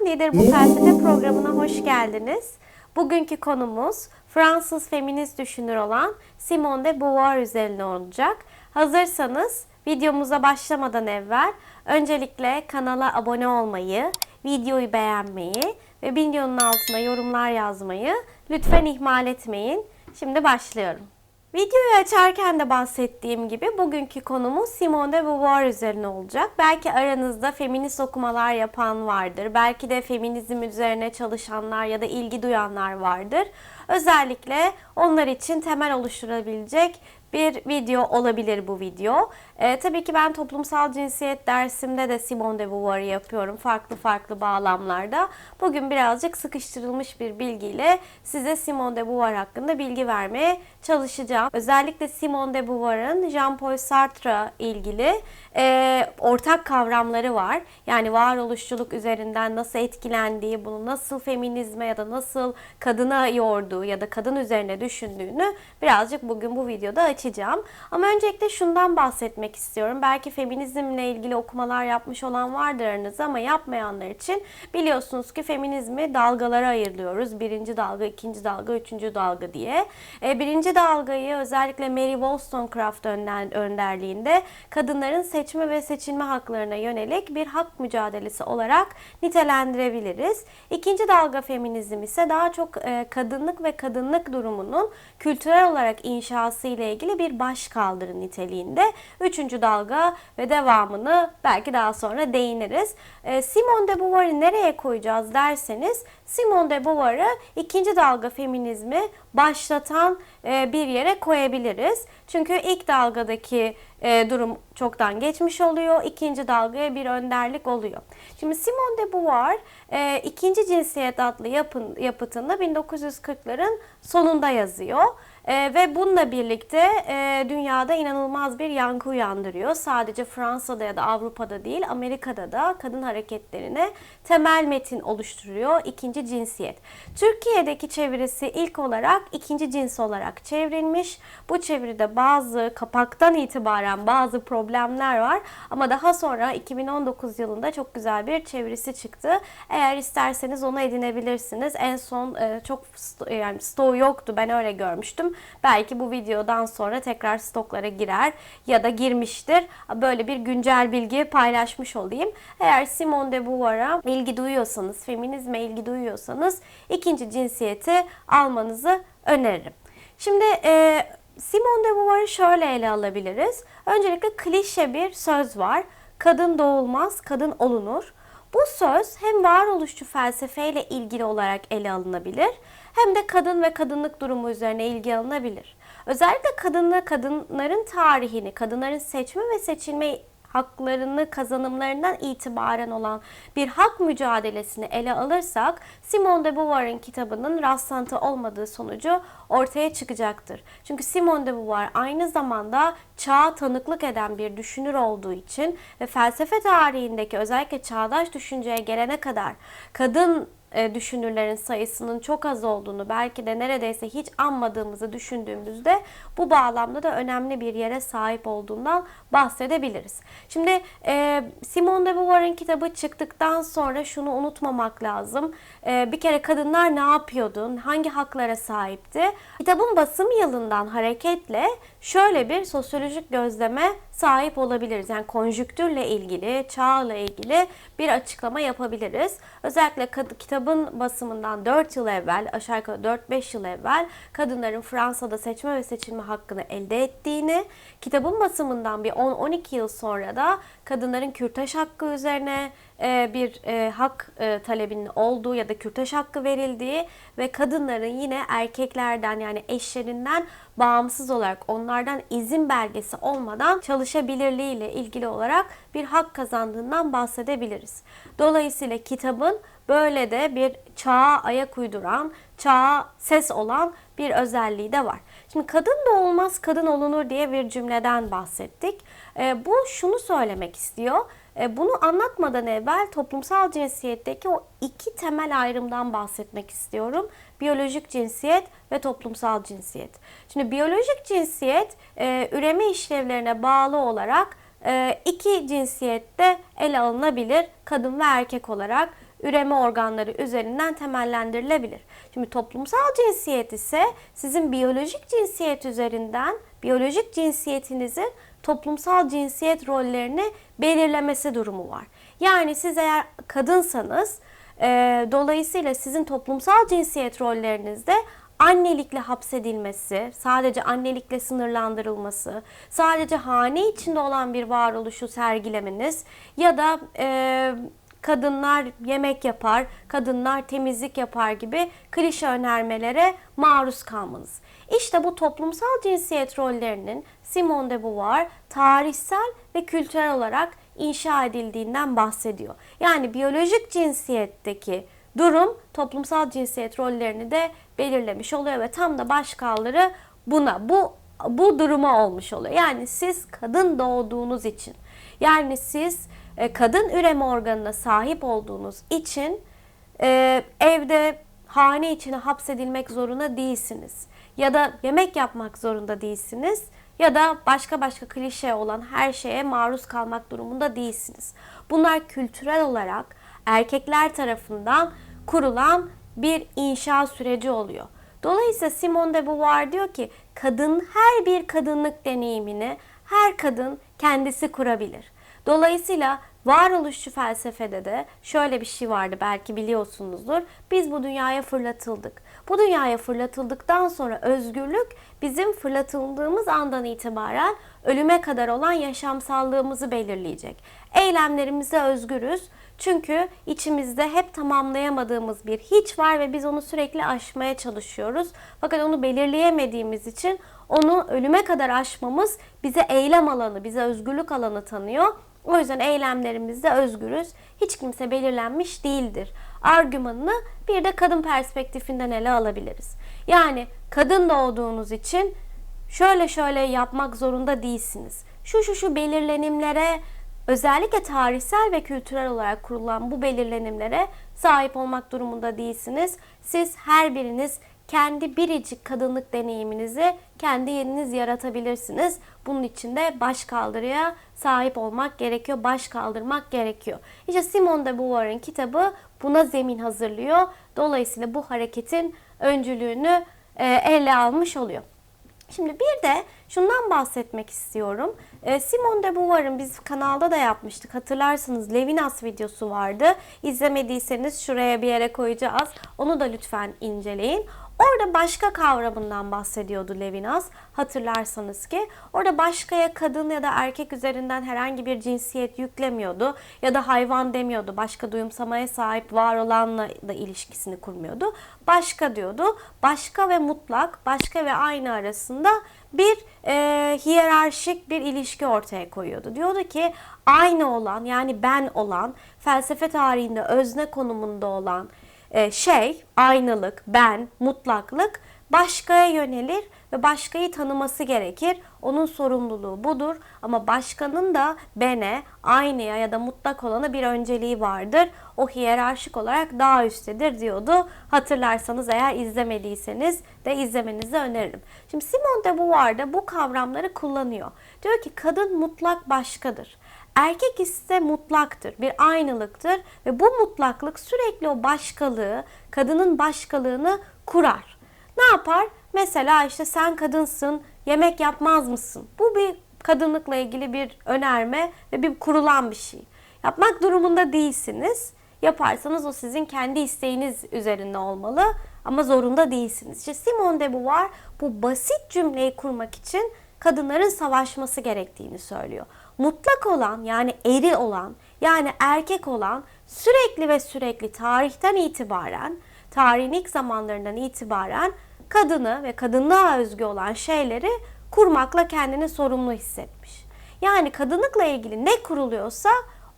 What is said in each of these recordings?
Nedir bu felsefe programına hoş geldiniz. Bugünkü konumuz Fransız feminist düşünür olan Simone de Beauvoir üzerine olacak. Hazırsanız videomuza başlamadan evvel öncelikle kanala abone olmayı, videoyu beğenmeyi ve videonun altına yorumlar yazmayı lütfen ihmal etmeyin. Şimdi başlıyorum. Videoyu açarken de bahsettiğim gibi bugünkü konumuz Simone de Beauvoir üzerine olacak. Belki aranızda feminist okumalar yapan vardır. Belki de feminizm üzerine çalışanlar ya da ilgi duyanlar vardır. Özellikle onlar için temel oluşturabilecek bir video olabilir bu video. Ee, tabii ki ben toplumsal cinsiyet dersimde de Simone de Beauvoir'ı yapıyorum farklı farklı bağlamlarda. Bugün birazcık sıkıştırılmış bir bilgiyle size Simone de Beauvoir hakkında bilgi vermeye çalışacağım. Özellikle Simone de Beauvoir'ın Jean-Paul Sartre ilgili e, ortak kavramları var. Yani varoluşçuluk üzerinden nasıl etkilendiği, bunu nasıl feminizme ya da nasıl kadına yorduğu ya da kadın üzerine düşündüğünü birazcık bugün bu videoda açacağım. Ama öncelikle şundan bahsetmek istiyorum. Belki feminizmle ilgili okumalar yapmış olan vardır aranızda ama yapmayanlar için biliyorsunuz ki feminizmi dalgalara ayırıyoruz. Birinci dalga, ikinci dalga, üçüncü dalga diye. E, birinci dalgayı özellikle Mary Wollstonecraft önder, önderliğinde kadınların seçme ve seçilme haklarına yönelik bir hak mücadelesi olarak nitelendirebiliriz. İkinci dalga feminizm ise daha çok e, kadınlık ve kadınlık durumunun kültürel olarak inşası ile ilgili bir başkaldırı niteliğinde. Üçüncü dalga ve devamını belki daha sonra değiniriz. E, Simone de Beauvoir'ı nereye koyacağız derseniz Simone de Beauvoir'ı ikinci dalga feminizmi başlatan e, bir yere koyabiliriz. Çünkü ilk dalgadaki e, durum çoktan geçmiş oluyor. İkinci dalgaya bir önderlik oluyor. Şimdi Simone de Beauvoir e, ikinci cinsiyet adlı yapın, yapıtında 1940'ların sonunda yazıyor. E, ve bununla birlikte e, dünyada inanılmaz bir yankı uyandırıyor. Sadece Fransa'da ya da Avrupa'da değil Amerika'da da kadın hareketlerine temel metin oluşturuyor ikinci cinsiyet. Türkiye'deki çevirisi ilk olarak ikinci cins olarak çevrilmiş. Bu çeviride bazı kapaktan itibaren bazı problemler var ama daha sonra 2019 yılında çok güzel bir çevirisi çıktı. Eğer isterseniz onu edinebilirsiniz. En son e, çok yani stoğu yoktu ben öyle görmüştüm. Belki bu videodan sonra tekrar stoklara girer ya da girmiştir. Böyle bir güncel bilgi paylaşmış olayım. Eğer Simone de Beauvoir'a ilgi duyuyorsanız, feminizme ilgi duyuyorsanız ikinci cinsiyeti almanızı öneririm. Şimdi e, Simone de Beauvoir'ı şöyle ele alabiliriz. Öncelikle klişe bir söz var. Kadın doğulmaz, kadın olunur. Bu söz hem varoluşçu felsefeyle ilgili olarak ele alınabilir hem de kadın ve kadınlık durumu üzerine ilgi alınabilir. Özellikle kadınla kadınların tarihini, kadınların seçme ve seçilme haklarını kazanımlarından itibaren olan bir hak mücadelesini ele alırsak Simone de Beauvoir'ın kitabının rastlantı olmadığı sonucu ortaya çıkacaktır. Çünkü Simone de Beauvoir aynı zamanda çağa tanıklık eden bir düşünür olduğu için ve felsefe tarihindeki özellikle çağdaş düşünceye gelene kadar kadın düşünürlerin sayısının çok az olduğunu belki de neredeyse hiç anmadığımızı düşündüğümüzde bu bağlamda da önemli bir yere sahip olduğundan bahsedebiliriz. Şimdi e, Simone de Beauvoir'ın kitabı çıktıktan sonra şunu unutmamak lazım. E, bir kere kadınlar ne yapıyordu? Hangi haklara sahipti? Kitabın basım yılından hareketle şöyle bir sosyolojik gözleme sahip olabiliriz. Yani konjüktürle ilgili, çağla ilgili bir açıklama yapabiliriz. Özellikle kad- kitabın basımından 4 yıl evvel, aşağı yukarı 4-5 yıl evvel kadınların Fransa'da seçme ve seçilme hakkını elde ettiğini, kitabın basımından bir 10-12 yıl sonra da kadınların kürtaj hakkı üzerine e, bir e, hak e, talebinin olduğu ya da kürtaj hakkı verildiği ve kadınların yine erkeklerden yani eşlerinden bağımsız olarak onlardan izin belgesi olmadan çalışabilirliği ile ilgili olarak bir hak kazandığından bahsedebiliriz. Dolayısıyla kitabın böyle de bir çağa ayak uyduran, çağa ses olan bir özelliği de var. Şimdi kadın da olmaz, kadın olunur diye bir cümleden bahsettik. E, bu şunu söylemek istiyor. E, bunu anlatmadan evvel toplumsal cinsiyetteki o iki temel ayrımdan bahsetmek istiyorum. Biyolojik cinsiyet ve toplumsal cinsiyet. Şimdi biyolojik cinsiyet e, üreme işlevlerine bağlı olarak e, iki cinsiyette ele alınabilir kadın ve erkek olarak üreme organları üzerinden temellendirilebilir. Şimdi toplumsal cinsiyet ise sizin biyolojik cinsiyet üzerinden biyolojik cinsiyetinizin toplumsal cinsiyet rollerini belirlemesi durumu var. Yani siz eğer kadınsanız e, dolayısıyla sizin toplumsal cinsiyet rollerinizde annelikle hapsedilmesi, sadece annelikle sınırlandırılması, sadece hane içinde olan bir varoluşu sergilemeniz ya da e, kadınlar yemek yapar, kadınlar temizlik yapar gibi klişe önermelere maruz kalmanız. İşte bu toplumsal cinsiyet rollerinin Simone de Beauvoir tarihsel ve kültürel olarak inşa edildiğinden bahsediyor. Yani biyolojik cinsiyetteki durum toplumsal cinsiyet rollerini de belirlemiş oluyor ve tam da başkaldırı buna bu bu duruma olmuş oluyor. Yani siz kadın doğduğunuz için yani siz e, kadın üreme organına sahip olduğunuz için e, evde hane içine hapsedilmek zorunda değilsiniz. Ya da yemek yapmak zorunda değilsiniz. Ya da başka başka klişe olan her şeye maruz kalmak durumunda değilsiniz. Bunlar kültürel olarak erkekler tarafından kurulan bir inşa süreci oluyor. Dolayısıyla Simone de Beauvoir diyor ki kadın her bir kadınlık deneyimini her kadın kendisi kurabilir. Dolayısıyla varoluşçu felsefede de şöyle bir şey vardı belki biliyorsunuzdur. Biz bu dünyaya fırlatıldık. Bu dünyaya fırlatıldıktan sonra özgürlük bizim fırlatıldığımız andan itibaren ölüme kadar olan yaşamsallığımızı belirleyecek. Eylemlerimizde özgürüz. Çünkü içimizde hep tamamlayamadığımız bir hiç var ve biz onu sürekli aşmaya çalışıyoruz. Fakat onu belirleyemediğimiz için onu ölüme kadar aşmamız bize eylem alanı, bize özgürlük alanı tanıyor. O yüzden eylemlerimizde özgürüz. Hiç kimse belirlenmiş değildir. Argümanını bir de kadın perspektifinden ele alabiliriz. Yani kadın doğduğunuz için şöyle şöyle yapmak zorunda değilsiniz. Şu şu şu belirlenimlere özellikle tarihsel ve kültürel olarak kurulan bu belirlenimlere sahip olmak durumunda değilsiniz. Siz her biriniz kendi biricik kadınlık deneyiminizi kendi yeriniz yaratabilirsiniz. Bunun için de baş kaldırıya sahip olmak gerekiyor, baş kaldırmak gerekiyor. İşte Simone de Beauvoir'ın kitabı buna zemin hazırlıyor. Dolayısıyla bu hareketin öncülüğünü e, ele almış oluyor. Şimdi bir de şundan bahsetmek istiyorum. E, Simone de Beauvoir'ın biz kanalda da yapmıştık. Hatırlarsınız Levinas videosu vardı. İzlemediyseniz şuraya bir yere koyacağız. Onu da lütfen inceleyin. Orada başka kavramından bahsediyordu Levinas. Hatırlarsanız ki orada başkaya kadın ya da erkek üzerinden herhangi bir cinsiyet yüklemiyordu ya da hayvan demiyordu. Başka duyumsamaya sahip var olanla da ilişkisini kurmuyordu. Başka diyordu. Başka ve mutlak, başka ve aynı arasında bir e, hiyerarşik bir ilişki ortaya koyuyordu. Diyordu ki aynı olan yani ben olan felsefe tarihinde özne konumunda olan şey, aynılık, ben, mutlaklık başkaya yönelir ve başkayı tanıması gerekir. Onun sorumluluğu budur ama başkanın da bene, aynaya ya da mutlak olana bir önceliği vardır. O hiyerarşik olarak daha üsttedir diyordu. Hatırlarsanız eğer izlemediyseniz de izlemenizi öneririm. Şimdi Simone de Beauvoir da bu kavramları kullanıyor. Diyor ki kadın mutlak başkadır. Erkek ise mutlaktır, bir aynılıktır ve bu mutlaklık sürekli o başkalığı, kadının başkalığını kurar. Ne yapar? Mesela işte sen kadınsın, yemek yapmaz mısın? Bu bir kadınlıkla ilgili bir önerme ve bir kurulan bir şey. Yapmak durumunda değilsiniz. Yaparsanız o sizin kendi isteğiniz üzerinde olmalı ama zorunda değilsiniz. İşte Simone de Beauvoir bu basit cümleyi kurmak için kadınların savaşması gerektiğini söylüyor mutlak olan yani eri olan yani erkek olan sürekli ve sürekli tarihten itibaren, tarihin ilk zamanlarından itibaren kadını ve kadınlığa özgü olan şeyleri kurmakla kendini sorumlu hissetmiş. Yani kadınlıkla ilgili ne kuruluyorsa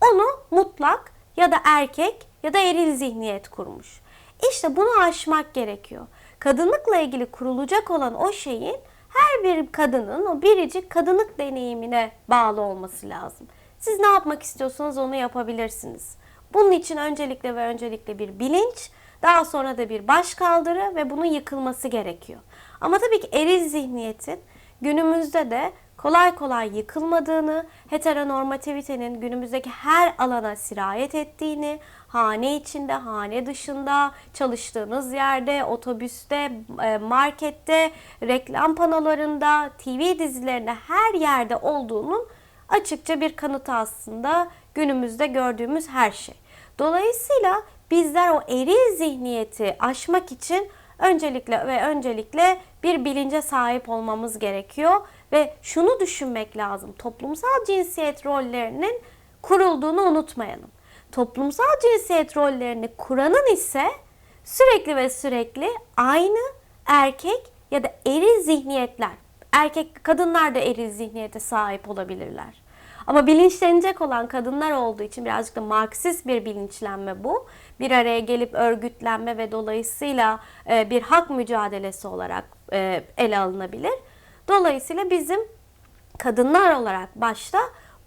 onu mutlak ya da erkek ya da eril zihniyet kurmuş. İşte bunu aşmak gerekiyor. Kadınlıkla ilgili kurulacak olan o şeyin her bir kadının o biricik kadınlık deneyimine bağlı olması lazım. Siz ne yapmak istiyorsanız onu yapabilirsiniz. Bunun için öncelikle ve öncelikle bir bilinç, daha sonra da bir baş kaldırı ve bunun yıkılması gerekiyor. Ama tabii ki eril zihniyetin günümüzde de kolay kolay yıkılmadığını, heteronormativitenin günümüzdeki her alana sirayet ettiğini, hane içinde, hane dışında, çalıştığınız yerde, otobüste, e, markette, reklam panolarında, TV dizilerinde her yerde olduğunun açıkça bir kanıtı aslında günümüzde gördüğümüz her şey. Dolayısıyla bizler o eril zihniyeti aşmak için öncelikle ve öncelikle bir bilince sahip olmamız gerekiyor ve şunu düşünmek lazım. Toplumsal cinsiyet rollerinin kurulduğunu unutmayalım. Toplumsal cinsiyet rollerini kuranın ise sürekli ve sürekli aynı erkek ya da eril zihniyetler. Erkek kadınlar da eril zihniyete sahip olabilirler. Ama bilinçlenecek olan kadınlar olduğu için birazcık da Marksist bir bilinçlenme bu. Bir araya gelip örgütlenme ve dolayısıyla e, bir hak mücadelesi olarak e, ele alınabilir. Dolayısıyla bizim kadınlar olarak başta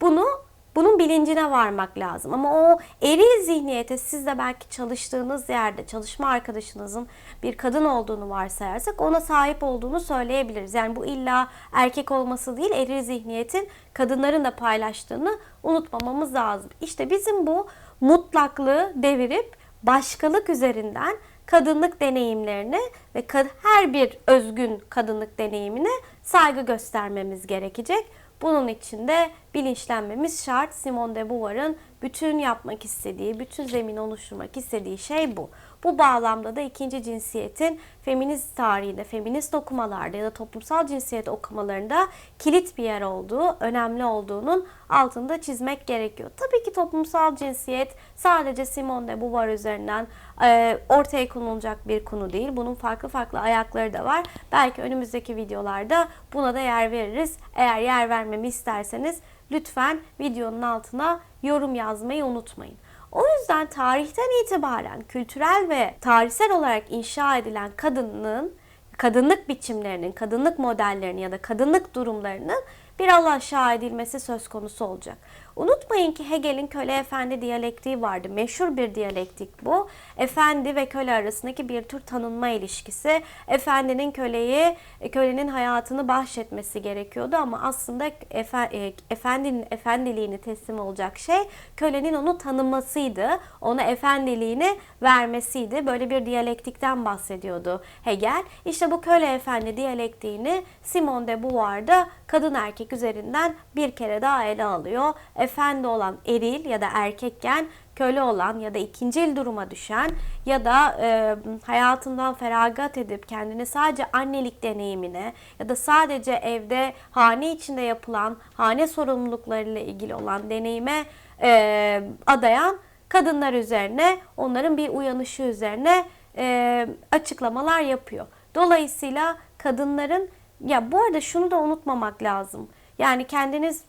bunu bunun bilincine varmak lazım. Ama o eril zihniyete siz de belki çalıştığınız yerde çalışma arkadaşınızın bir kadın olduğunu varsayarsak ona sahip olduğunu söyleyebiliriz. Yani bu illa erkek olması değil eril zihniyetin kadınların da paylaştığını unutmamamız lazım. İşte bizim bu mutlaklığı devirip başkalık üzerinden kadınlık deneyimlerine ve her bir özgün kadınlık deneyimine saygı göstermemiz gerekecek. Bunun için de bilinçlenmemiz şart. Simone de Beauvoir'ın bütün yapmak istediği, bütün zemin oluşturmak istediği şey bu. Bu bağlamda da ikinci cinsiyetin feminist tarihinde, feminist okumalarda ya da toplumsal cinsiyet okumalarında kilit bir yer olduğu, önemli olduğunun altında çizmek gerekiyor. Tabii ki toplumsal cinsiyet sadece Simone de Beauvoir üzerinden e, ortaya konulacak bir konu değil. Bunun farklı farklı ayakları da var. Belki önümüzdeki videolarda buna da yer veririz. Eğer yer vermemi isterseniz lütfen videonun altına yorum yazmayı unutmayın. O yüzden tarihten itibaren kültürel ve tarihsel olarak inşa edilen kadının kadınlık biçimlerinin, kadınlık modellerinin ya da kadınlık durumlarının bir aşağı edilmesi söz konusu olacak. Unutmayın ki Hegel'in köle efendi diyalektiği vardı. Meşhur bir diyalektik bu. Efendi ve köle arasındaki bir tür tanınma ilişkisi. Efendinin köleyi, kölenin hayatını bahşetmesi gerekiyordu ama aslında efe, e, efendinin efendiliğini teslim olacak şey kölenin onu tanımasıydı. Ona efendiliğini vermesiydi. Böyle bir diyalektikten bahsediyordu Hegel. İşte bu köle efendi diyalektiğini Simone de Beauvoir'da kadın erkek üzerinden bir kere daha ele alıyor efendi olan eril ya da erkekken köle olan ya da ikincil duruma düşen ya da e, hayatından feragat edip kendini sadece annelik deneyimine ya da sadece evde hane içinde yapılan hane sorumluluklarıyla ilgili olan deneyime e, adayan kadınlar üzerine onların bir uyanışı üzerine e, açıklamalar yapıyor. Dolayısıyla kadınların ya bu arada şunu da unutmamak lazım. Yani kendiniz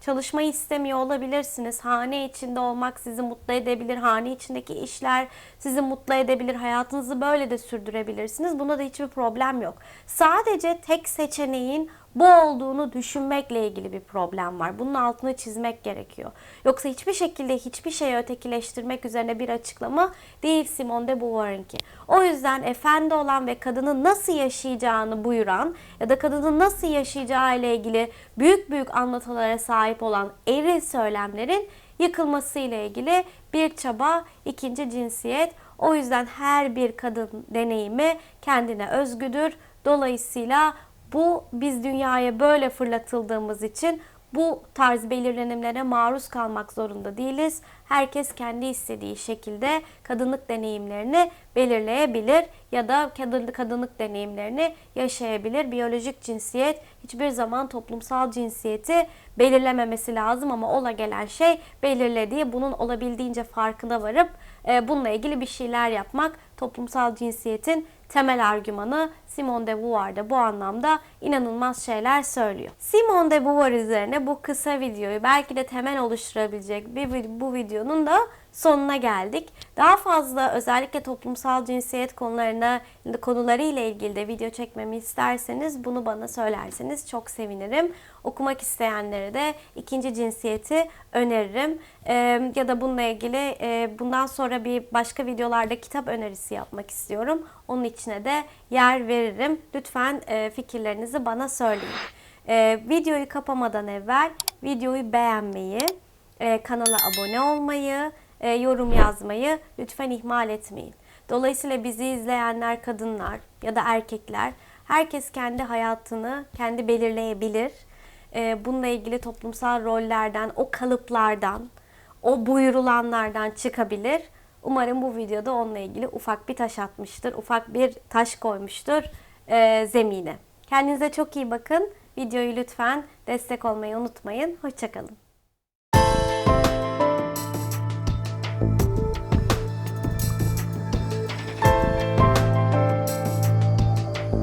çalışmayı istemiyor olabilirsiniz. Hane içinde olmak sizi mutlu edebilir. Hane içindeki işler sizi mutlu edebilir. Hayatınızı böyle de sürdürebilirsiniz. Buna da hiçbir problem yok. Sadece tek seçeneğin bu olduğunu düşünmekle ilgili bir problem var. Bunun altını çizmek gerekiyor. Yoksa hiçbir şekilde hiçbir şeyi ötekileştirmek üzerine bir açıklama değil Simone de Beauvoir'ınki. O yüzden efendi olan ve kadının nasıl yaşayacağını buyuran ya da kadının nasıl yaşayacağı ile ilgili büyük büyük anlatılara sahip olan eril söylemlerin yıkılması ile ilgili bir çaba ikinci cinsiyet. O yüzden her bir kadın deneyimi kendine özgüdür. Dolayısıyla bu biz dünyaya böyle fırlatıldığımız için bu tarz belirlenimlere maruz kalmak zorunda değiliz. Herkes kendi istediği şekilde kadınlık deneyimlerini belirleyebilir ya da kadınlık deneyimlerini yaşayabilir. Biyolojik cinsiyet hiçbir zaman toplumsal cinsiyeti belirlememesi lazım ama ola gelen şey belirlediği bunun olabildiğince farkına varıp e, bununla ilgili bir şeyler yapmak toplumsal cinsiyetin temel argümanı Simone de Beauvoir da bu anlamda inanılmaz şeyler söylüyor. Simone de Beauvoir üzerine bu kısa videoyu belki de temel oluşturabilecek bir bu videonun da sonuna geldik. Daha fazla özellikle toplumsal cinsiyet konularına konuları ile ilgili de video çekmemi isterseniz bunu bana söylerseniz çok sevinirim. Okumak isteyenlere de ikinci cinsiyeti öneririm. Ee, ya da bununla ilgili e, bundan sonra bir başka videolarda kitap önerisi yapmak istiyorum. Onun içine de yer veririm. Lütfen e, fikirlerinizi bana söyleyin. E, videoyu kapamadan evvel videoyu beğenmeyi, e, kanala abone olmayı, e, yorum yazmayı lütfen ihmal etmeyin. Dolayısıyla bizi izleyenler kadınlar ya da erkekler herkes kendi hayatını kendi belirleyebilir. E, bununla ilgili toplumsal rollerden, o kalıplardan, o buyurulanlardan çıkabilir. Umarım bu videoda onunla ilgili ufak bir taş atmıştır, ufak bir taş koymuştur e, zemine. Kendinize çok iyi bakın. Videoyu lütfen destek olmayı unutmayın. Hoşçakalın.